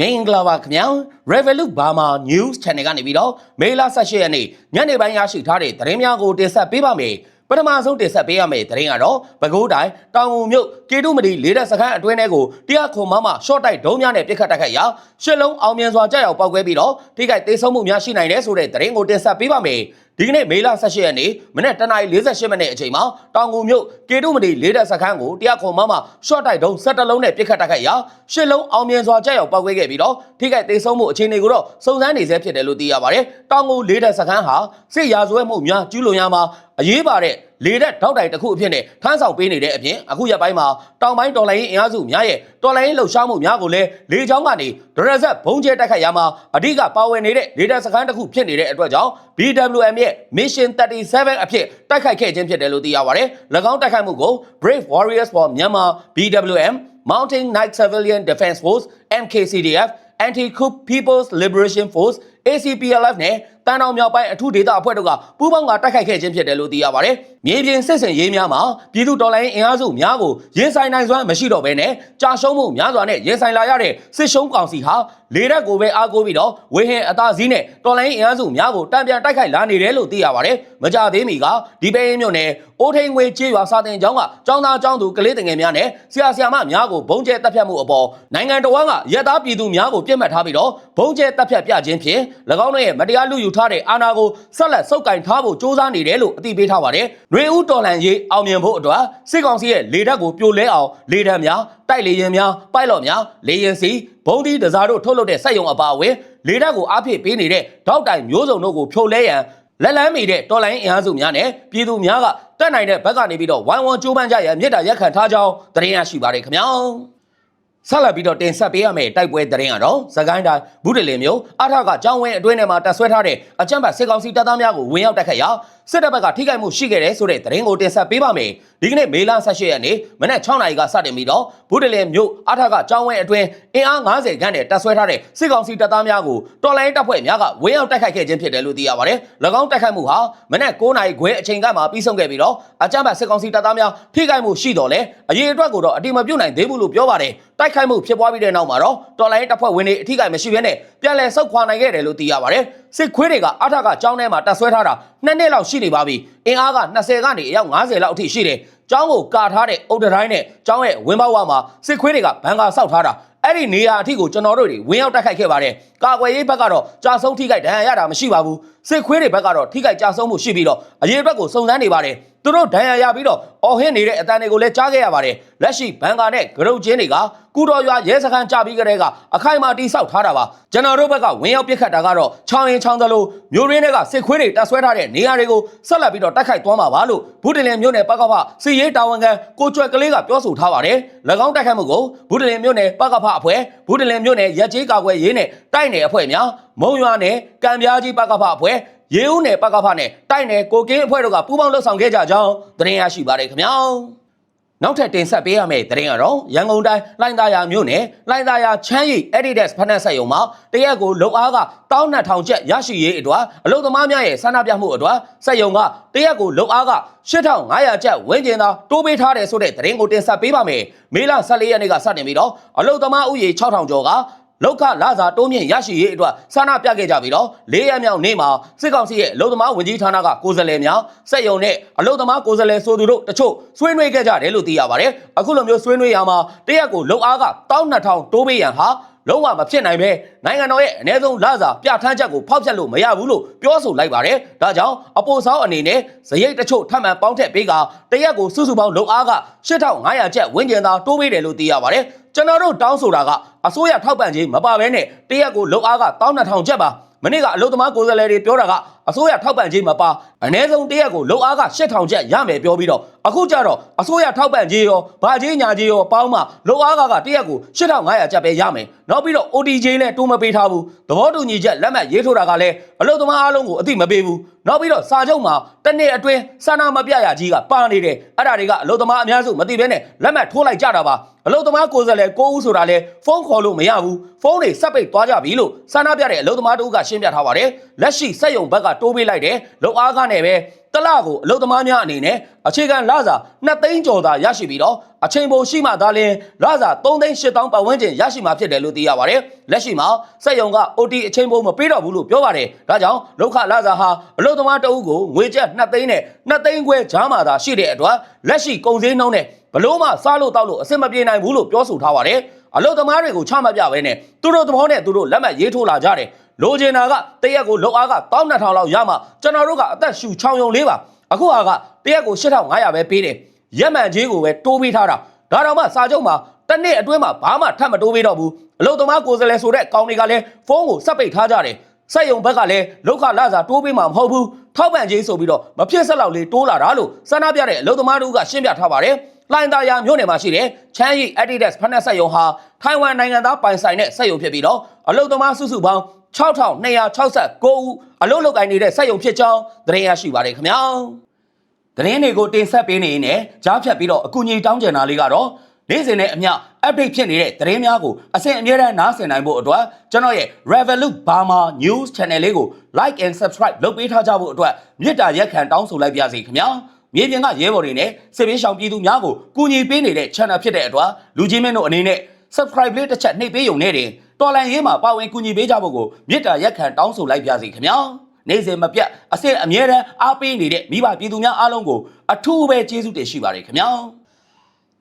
မင်္ဂလာပါခင်ဗျာ Revolut Burma News Channel ကနေပြီးတော့မေလ18ရက်နေ့ညနေပိုင်းရရှိထားတဲ့သတင်းများကိုတင်ဆက်ပေးပါမယ်ပထမဆုံးတင်ဆက်ပေးရမယ့်သတင်းကတော့ပဲခူးတိုင်းတောင်ငူမြို့ကေတုမတီလေးတဲ့စခန်းအတွင်းထဲကိုတရားခုံမမရှော့တိုက်ဒုံးများနဲ့ပစ်ခတ်တိုက်ခိုက်ရာရှစ်လုံးအောင်မြင်စွာကြောက်ရောက်ပောက်ကွဲပြီးတော့ထိခိုက်သေးဆုံးမှုများရှိနိုင်တယ်ဆိုတဲ့သတင်းကိုတင်ဆက်ပေးပါမယ် ဒီကနေ့မေလ18ရက်နေ့မနေ့တနင်္လာ48မိနစ်အချိန်မှာတောင်ငူမြို့ကေတုမတီလေးတဲ့စခန်းကိုတရားခုံမမရှော့တိုက်ဒုံး17လုံးနဲ့ပစ်ခတ်တိုက်ခိုက်ရာရှစ်လုံးအောင်မြင်စွာကြောက်ရောက်ပောက်ကွဲခဲ့ပြီးတော့ထိခိုက်သေးဆုံးမှုအခြေအနေကိုတော့စုံစမ်းနေဆဲဖြစ်တယ်လို့သိရပါတယ်တောင်ငူလေးတဲ့စခန်းဟာစစ်ရာဇဝဲမှုများကျူးလွန်ရမှာအရေးပါတဲ့လေတဲ့ထောက်တိုင်တစ်ခုအဖြစ်နဲ့ထမ်းဆောင်ပေးနေတဲ့အပြင်အခုရက်ပိုင်းမှာတောင်ပိုင်းတော်လိုင်းအင်အားစုများရဲ့တော်လိုင်းလှုပ်ရှားမှုများကိုလည်းလေချောင်းကနေဒရဇက်ဘုံကျဲတိုက်ခိုက်ရမှာအဓိကပါဝင်နေတဲ့လေတဲ့စခန်းတစ်ခုဖြစ်နေတဲ့အတွက်ကြောင့် BWM ရဲ့ Mission 37အဖြစ်တိုက်ခိုက်ခဲ့ခြင်းဖြစ်တယ်လို့သိရပါတယ်။၎င်းတိုက်ခိုက်မှုကို Brave Warriors for Myanmar BWM Mountain Night Civilian Defense Force MKCDF Anti-Coup People's Liberation Force ACPLF နဲ့ တန်တောင်မြောက်ပိုင်းအထူးဒေသအဖွဲ့တို့ကပူးပေါင်းကတိုက်ခိုက်ခဲ့ခြင်းဖြစ်တယ်လို့သိရပါတယ်။မြေပြင်စစ်စင်ရေးများမှာပြည်သူတော်လှန်ရေးအင်အားစုများကိုရင်ဆိုင်နိုင်စွမ်းမရှိတော့ဘဲနဲ့ကြာရှုံးမှုများစွာနဲ့ရင်ဆိုင်လာရတဲ့စစ်ရှုံးကောင်စီဟာလေရက်ကိုပဲအားကိုးပြီးတော့ဝေဟင်အသာစီးနဲ့တော်လှန်ရေးအင်အားစုများကိုတံပြန်တိုက်ခိုက်လာနေတယ်လို့သိရပါတယ်။မကြသေးမီကဒီပဲရင်မြို့နယ်အိုးထိန်ငွေကျေးရွာစာတင်ကျောင်းကကျောင်းသားကျောင်းသူကလေးငယ်များနဲ့ဆရာဆရာမများကိုဘုံကျဲတပ်ဖြတ်မှုအပေါ်နိုင်ငံတော်ကရက်သားပြည်သူများကိုပြစ်မှတ်ထားပြီးတော့ဘုံကျဲတပ်ဖြတ်ပြခြင်းဖြင့်၎င်းတို့ရဲ့မတရားလူယူထားတဲ့အာဏာကိုဆက်လက်ဆုပ်ကင်ထားဖို့စ조사နေတယ်လို့အသိပေးထားပါတယ်။နှွေဦးတော်လှန်ရေးအောင်မြင်ဖို့အတွက်စစ်ကောင်စီရဲ့လေတပ်ကိုပြိုလဲအောင်လေတပ်များ တိုက်လေရင်များပိုက်လော့များလေရင်စီဘုံဒီတစားတို့ထုတ်လုပ်တဲ့စက်ရုံအပါအဝင်လေတပ်ကိုအားဖြည့်ပေးနေတဲ့တောက်တိုင်မျိုးစုံတို့ကိုဖြိုလဲရန်လက်လန်းမီတဲ့တော်လိုင်းအင်အားစုများနဲ့ပြည်သူများကတက်နိုင်တဲ့ဘက်ကနေပြီးတော့ဝိုင်းဝန်းကြိုးပမ်းကြရန်မြစ်တာရက်ခံထားကြောင်းသတင်းရရှိပါတယ်ခင်ဗျာဆက်လက်ပြီးတော့တင်ဆက်ပေးရမယ့်တိုက်ပွဲသတင်းကတော့သကိုင်းတိုင်းဘူးတလင်မျိုးအထကကြောင်းဝင်းအတွင်းထဲမှာတပ်ဆွဲထားတဲ့အကြမ်းဖက်စစ်ကောင်စီတပ်သားများကိုဝင်ရောက်တိုက်ခတ်ရာ စစ်တပ်ဘက်ကထိခိုက်မှုရှိခဲ့တယ်ဆိုတဲ့သတင်းကိုတင်ဆက်ပေးပါမယ်ဒီကနေ့မေလ18ရက်နေ့မနက်6နာရီကစတင်ပြီးတော့ဘူးတလင်မျိုးအထကကြောင်းဝင်းအတွင်းအင်အား90ခန်းနဲ့တပ်ဆွဲထားတဲ့စစ်ကောင်စီတပ်သားများကိုတော်လိုင်းတပ်ဖွဲ့များကဝင်ရောက်တိုက်ခိုက်ခဲ့ခြင်းဖြစ်တယ်လို့သိရပါတယ်၎င်းတိုက်ခိုက်မှုဟာမနက်9နာရီခွဲအချိန်ကမှပြီးဆုံးခဲ့ပြီးတော့အကြမ်းဖက်စစ်ကောင်စီတပ်သားများထိခိုက်မှုရှိတော်လဲအရေးအတွက်ကိုတော့အတိမပြုတ်နိုင်သေးဘူးလို့ပြောပါတယ်တိုက်ခိုက်မှုဖြစ်ပွားပြီးတဲ့နောက်မှာတော့တော်လိုင်းတပ်ဖွဲ့ဝင်တွေအထိခိုက်မရှိဘဲနဲ့ပြန်လည်ဆုတ်ခွာနိုင်ခဲ့တယ်လို့သိရပါတယ် စစ်ခွေးတွေကအထကကြောင်းထဲမှာတပ်ဆွဲထားတာနှစ်နှစ်လောက်ရှိနေပါပြီအင်အားက20ကနေအယောက်90လောက်အထိရှိတယ်ကျောင်းကိုကာထားတဲ့အုတ်တိုင်းနဲ့ကျောင်းရဲ့ဝင်းပေါက်ဝမှာစစ်ခွေးတွေကဘန်ကာဆောက်ထားတာအဲ့ဒီနေရာအထိကိုကျွန်တော်တို့တွေဝင်ရောက်တိုက်ခိုက်ခဲ့ပါတယ်ကာကွယ်ရေးဘက်ကတော့ကြာဆုံးထိခိုက်ဒဏ်ရာရတာမရှိပါဘူးစစ်ခွေးတွေဘက်ကတော့ထိခိုက်ကြာဆုံးမှုရှိပြီးတော့အရေးအတွက်ကိုစုံစမ်းနေပါတယ် သူတို့ဒဏ်ရာရပြီးတော့အော်ဟင်းနေတဲ့အတန်တွေကိုလည်းကြားခဲ့ရပါတယ်လက်ရှိဘန်ကာနဲ့ဂရုတ်ချင်းတွေကကုတော်ရွာရဲစခန်းကြပြီးကြတဲ့ကအခိုင်အမာတိဆောက်ထားတာပါကျွန်တော်တို့ဘက်ကဝင်ရောက်ပစ်ခတ်တာကတော့ချောင်းရင်ချောင်းသလိုမျိုးရင်းတွေကစစ်ခွေးတွေတပ်ဆွဲထားတဲ့နေရာတွေကိုဆက်လက်ပြီးတော့တိုက်ခိုက်သွားမှာပါလို့ဘူးတလင်မြို့နယ်ပကဖစီရေးတာဝန်ခံကိုကျွဲကလေးကပြောဆိုထားပါတယ်၎င်းတိုက်ခိုက်မှုကိုဘူးတလင်မြို့နယ်ပကဖအဖွဲ့ဘူးတလင်မြို့နယ်ရက်ကျေးကာကွယ်ရေးနဲ့တိုက်နယ်အဖွဲ့များမုံရွာနယ်ကံပြားကြီးပကဖအဖွဲ့ ရေဦးနယ်ပကဖနဲ့တိုက်နယ်ကိုကင်းအဖွဲ့တို့ကပူးပေါင်းလှုပ်ဆောင်ခဲ့ကြကြောင်းသတင်းရရှိပါတယ်ခင်ဗျာနောက်ထပ်တင်ဆက်ပေးရမယ့်သတင်းကတော့ရန်ကုန်တိုင်းလိုင်သာယာမြို့နယ်လိုင်သာယာချမ်းရီ Adidas ဖက်နက်ဆက်ယုံမှာတရက်ကိုလုံအားက12000ကျပ်ရရှိရေးအတွက်အလုပ်သမားများရဲ့ဆန္ဒပြမှုအတွက်ဆက်ယုံကတရက်ကိုလုံအားက8500ကျပ်ဝန်းကျင်သာတိုးပေးထားတယ်ဆိုတဲ့သတင်းကိုတင်ဆက်ပေးပါမယ်။မေလ14ရက်နေ့ကစတင်ပြီးတော့အလုပ်သမားဥယျာဉ်6000ကျော်က လောက်ခလာစာတိုးမြင့်ရရှိရေးအတွက်ဆန္ဒပြခဲ့ကြပြီးတော့၄ရက်မြောက်နေ့မှာစစ်ကောင်စီရဲ့အလုံသမားဝင်ကြီးဌာနကကိုယ်စားလှယ်များစက်ယုံနဲ့အလုံသမားကိုယ်စားလှယ်ဆိုသူတို့တချို့ဆွေးနွေးခဲ့ကြတယ်လို့သိရပါတယ်အခုလိုမျိုးဆွေးနွေးရမှာတရက်ကိုလုံအားက12000တိုးပေးရန်ဟာလုံးဝမဖြစ်နိုင်ပဲနိုင်ငံတော်ရဲ့အ ਨੇ ဆုံးလစာပြဋ္ဌာန်းချက်ကိုဖောက်ဖျက်လို့မရဘူးလို့ပြောဆိုလိုက်ပါတယ်။ဒါကြောင့်အပေါ်ဆောင်အနေနဲ့ဇရိတ်တချို့ထပ်မံပေါင်းထက်ပေးကတရက်ကိုစုစုပေါင်းလုံအားက8500ကျပ်ဝန်းကျင်သာတိုးပေးတယ်လို့သိရပါတယ်။ ကျွန်တော်တို့တောင်းဆိုတာကအစိုးရထောက်ပံ့ခြင်းမပါဘဲနဲ့တရက်ကိုလုံအားက12000ကျပ်ပါမနေ့ကအလုသမားကိုယ်စားလှယ်တွေပြောတာက အစိုးရထောက်ပံ့ခြင်းမပါအ ਨੇ ဆုံးတရက်ကိုလုံအားက8000ကျပ်ရမယ်ပြောပြီးတော့အခုကျတော့အစိုးရထောက်ပံ့ခြင်းရောဗာကြီးညာကြီးရောပေါင်းမှလုံအားကကတရက်ကို8500ကျပ်ပဲရမယ်နောက်ပြီးတော့ OT ချင်းလည်းတိုးမပေးထားဘူးသဘောတူညီချက်လက်မှတ်ရေးထိုးတာကလည်းအလုသမားအားလုံးကိုအသိမပေးဘူးနောက်ပြီးတော့စာချုပ်မှာတစ်နှစ်အတွင်းစာနာမပြရကြီးကပါနေတယ်အဲ့ဒါတွေကအလုသမားအများစုမသိဘဲနဲ့လက်မှတ်ထိုးလိုက်ကြတာပါအလုသမားကိုယ်စားလှယ်ကိုဦးဆိုတာလဲဖုန်းခေါ်လို့မရဘူးဖုန်းတွေဆက်ပိတ်သွားကြပြီလို့စာနာပြတဲ့အလုသမားတို့ကရှင်းပြထားပါတယ်လက်ရှိစက်ယုံဘက်ကတိုးပေးလိုက်တယ်လောက်အားကနဲ့ပဲတလကိုအလုတ်သမားများအနေနဲ့အခြေခံလစာ2သိန်းကျော်သာရရှိပြီးတော့အချိန်ပိုရှိမှသာလျှင်လစာ3သိန်း8000ပတ်ဝန်းကျင်ရရှိမှာဖြစ်တယ်လို့သိရပါတယ်လက်ရှိမှာစက်ယုံက OT အချိန်ပိုမပေးတော့ဘူးလို့ပြောပါတယ်ဒါကြောင့်လောက်ခလစာဟာအလုတ်သမားတအုပ်ကိုငွေကျပ်2သိန်းနဲ့2သိန်းခွဲကြားမှာသာရှိတဲ့အတွက်လက်ရှိကုန်စည်နှုန်းနဲ့ဘလို့မှစားလို့တောက်လို့အဆင်မပြေနိုင်ဘူးလို့ပြောဆိုထားပါတယ်အလုတ်သမားတွေကိုချမပြဘဲနဲ့သူတို့သဘောနဲ့သူတို့လက်မှတ်ရေးထိုးလာကြတယ် လိုချင်တာကတရက်ကိုလောက်အားက12000လောက်ရမှကျွန်တော်တို့ကအသက်ရှူချောင်းယုံလေးပါအခုဟာကတရက်ကို8500ပဲပေးတယ်ရက်မှန်ကြီးကိုပဲတိုးပေးထားတာဒါတော့မှစာချုပ်မှာတစ်နှစ်အတွင်းမှာဘာမှထပ်မတိုးပေးတော့ဘူးအလုတ်သမားကိုယ်စားလှယ်ဆိုတဲ့ကောင်တွေကလည်းဖုန်းကိုစက်ပိတ်ထားကြတယ်စက်ယုံဘက်ကလည်းလောက်ခလာစာတိုးပေးမှာမဟုတ်ဘူးထောက်ပံ့ကြီးဆိုပြီးတော့မဖြစ်ဆက်လောက်လေးတိုးလာတာလို့စန္ဒပြတဲ့အလုတ်သမားတို့ကရှင်းပြထားပါတယ်လိုင်တာယာမြို့နယ်မှာရှိတဲ့ချမ်းရီ Adidas ဖက်နက်ဆက်ယုံဟာထိုင်ဝမ်နိုင်ငံသားပိုင်ဆိုင်တဲ့ဆက်ယုံဖြစ်ပြီးတော့အလုတ်သမားစုစုပေါင်း 6269ဦးအလုတ်လုပ်ကိုင်နေတဲ့ဆက်ယုံဖြစ်ကြောင်းသတင်းရရှိပါတယ်ခင်ဗျာသတင်းတွေကိုတင်ဆက်ပေးနေရင်လည်းကြားဖြတ်ပြီးတော့အကူအညီတောင်းကျင်တာလေးကတော့နေ့စဉ်နဲ့အမျှ update ဖြစ်နေတဲ့သတင်းများကိုအစဉ်အမြဲတမ်းနားဆင်နိုင်ဖို့အတွက်ကျွန်တော်ရဲ့ Revolut Burma News Channel လေးကို like and subscribe လုပ်ပေးထားကြဖို့အတွက်မြစ်တာရက်ခံတောင်းဆိုလိုက်ပါစီခင်ဗျာမြေပြင်ကရဲဘော်တွေနဲ့စစ်ပေးရှောင်ပြည်သူများကိုကူညီပေးနေတဲ့ channel ဖြစ်တဲ့အတွက်လူကြီးမင်းတို့အနေနဲ့ subscribe လေးတစ်ချက်နှိပ်ပေးရုံနဲ့တင် တော်လန်ရေးမှာပါဝင်ကူညီပေးကြဖို့ကိုမြစ်တာရက်ခံတောင်းဆိုလိုက်ပါစီခင်ဗျာနေ့စဉ်မပြတ်အစစ်အမြဲတမ်းအားပေးနေတဲ့မိဘပြည်သူများအားလုံးကိုအထူးပဲကျေးဇူးတင်ရှိပါတယ်ခင်ဗျာ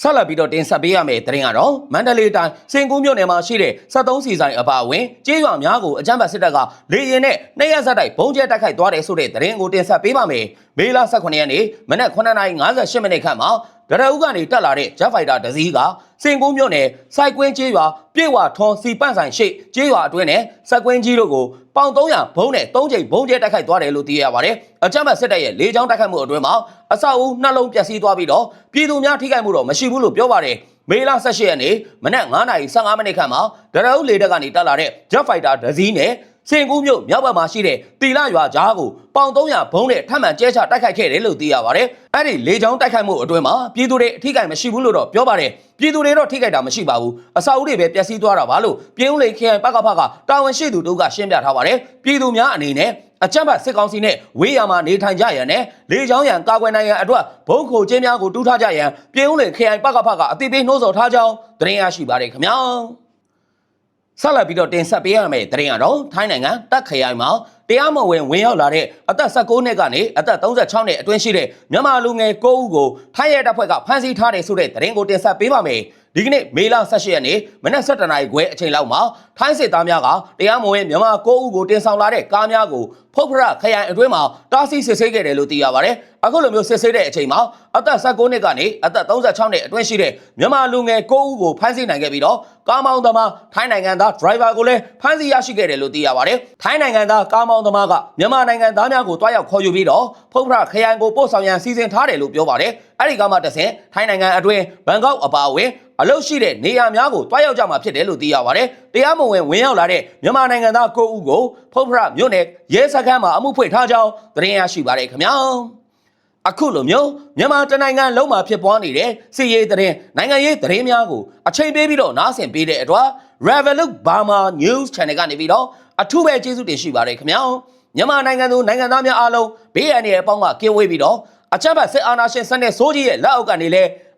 ဆက်လက်ပြီးတော့တင်ဆက်ပေးရမယ့်သတင်းကတော့မန္တလေးတိုင်းစင်ကူးမြို့နယ်မှာရှိတဲ့73စီဆိုင်အပါအဝင်ကျေးရွာများကိုအကြမ်းဖက်စစ်တပ်ကလေရင်နဲ့နှိရက်ဆက်တိုက်ဘုံကျဲတိုက်ခိုက်သွားတယ်ဆိုတဲ့သတင်းကိုတင်ဆက်ပေးပါမယ်။မေလ18ရက်နေ့မနက်9:58မိနစ်ခန့်မှာ ဒရအုပ်ကနေတက်လာတဲ့ Jet Fighter တစ်စီးကစင်ကူးမြို့နယ်စိုက်ကွင်းကျေးရွာပြေဝထွန်စီပန့်ဆိုင်ရှိကျေးရွာအတွင်းနဲ့စက်ကွင်းကြီးတို့ကိုပေါင်300ဘုံနဲ့3ချိန်ဘုံကျဲတိုက်ခိုက်သွားတယ်လို့သိရပါတယ်။အကြမ်းဖက်စစ်တပ်ရဲ့လေကြောင်းတိုက်ခိုက်မှုအတွင်းမှာအဆောက်အဦနှလုံးပျက်စီးသွားပြီးတော့ပြည်သူများထိခိုက်မှုတော့မရှိဘူးလို့ပြောပါတယ်။မေလ18ရက်နေ့မနက်9:15မိနစ်ခန့်မှာဒရအုပ်လေတပ်ကနေတက်လာတဲ့ Jet Fighter တစ်စီးနဲ့ စင်ကူးမြို့မြောက်ဘက်မှာရှိတဲ့တီလာရွာကြားကိုပေါင်300ဘုံနဲ့ထပ်မံကျဲချတိုက်ခိုက်ခဲ့တယ်လို့သိရပါတယ်။အဲ့ဒီလေကြောင်းတိုက်ခိုက်မှုအတွင်းမှာပြည်သူတွေအထိကိမရှိဘူးလို့တော့ပြောပါတယ်။ပြည်သူတွေတော့ထိခိုက်တာမရှိပါဘူး။အစာအုပ်တွေပဲပျက်စီးသွားတာပါလို့ပြည်ဦးလိန်ခရိုင်ပကဖကတာဝန်ရှိသူတို့ကရှင်းပြထားပါတယ်။ပြည်သူများအနေနဲ့အကြမ်းဖက်စစ်ကောင်စီနဲ့ဝေးရမှာနေထိုင်ကြရန်နဲ့လေကြောင်းရန်ကာကွယ်နိုင်ရန်အတွက်ဘုံခိုကျင်းများကိုတူးထားကြရန်ပြည်ဦးလိန်ခရိုင်ပကဖကအသိပေးနှိုးဆော်ထားကြောင်းသတင်းရရှိပါတယ်ခင်ဗျာ။ ဆက်လက်ပြီးတော့တင်ဆက်ပေးရမယ့်သတင်းကတော့ထိုင်းနိုင်ငံတက်ခရိုင်မှာတရားမဝင်ဝင်ရောက်လာတဲ့အသက်16နှစ်ကနေအသက်36နှစ်အတွင်းရှိတဲ့မြန်မာလူငယ်9ဦးကိုထိုင်းရဲတပ်ဖွဲ့ကဖမ်းဆီးထားတယ်ဆိုတဲ့သတင်းကိုတင်ဆက်ပေးပါမယ်။ ဒီကနေ့မေလ18ရက်နေ့မနက်7:00နာရီခွဲအချိန်လောက်မှာထိုင်းစစ်သားများကတရားမဝင်မြန်မာ9ဦးကိုတင်ဆောင်လာတဲ့ကားများကိုဖုတ်ဖရခရိုင်အတွင်းမှာတားဆီးစစ်ဆေးခဲ့တယ်လို့သိရပါတယ်။အခုလိုမျိုးစစ်ဆေးတဲ့အချိန်မှာအသက်16နှစ်ကနေအသက်36နှစ်အတွင်းရှိတဲ့မြန်မာလူငယ်9ဦးကိုဖမ်းဆီးနိုင်ခဲ့ပြီးတော့ကားမောင်းသမားထိုင်းနိုင်ငံသား driver ကိုလည်းဖမ်းဆီးရရှိခဲ့တယ်လို့သိရပါတယ်။ထိုင်းနိုင်ငံသားကားမောင်းသမားကမြန်မာနိုင်ငံသားများကိုတွားရောက်ခေါ်ယူပြီးတော့ဖုတ်ဖရခရိုင်ကိုပို့ဆောင်ရန်စီစဉ်ထားတယ်လို့ပြောပါတယ်။အဲဒီကမှတဆင်ထိုင်းနိုင်ငံအတွင်းဘန်ကောက်အပါအဝင် အလုပ်ရှိတဲ့နေရာများကိုတွားရောက်ကြမှာဖြစ်တယ်လို့သိရပါတယ်။တရားမဝင်ဝင်ရောက်လာတဲ့မြန်မာနိုင်ငံသား9ဦးကိုဖုတ်ဖရမြို့နယ်ရဲစခန်းမှာအမှုဖွင့်ထားကြောင်းသတင်းရရှိပါတယ်ခင်ဗျာ။အခုလိုမျိုးမြန်မာတနိုင်ငံလုံးမှာဖြစ်ပွားနေတဲ့စီရေးသတင်းနိုင်ငံရေးသတင်းများကိုအချိန်ပေးပြီးတော့နားဆင်ပေးတဲ့အတွက် Revolut Burma News Channel ကနေပြီးတော့အထူးပဲကျေးဇူးတင်ရှိပါတယ်ခင်ဗျာမြန်မာနိုင်ငံသူနိုင်ငံသားများအားလုံးဘေးအန္တရာယ်အပေါင်းကကင်းဝေးပြီးတော့အချက်ဘတ်စစ်အာဏာရှင်စနစ်ဆိုးကြီးရဲ့လက်အောက်ကနေလည်း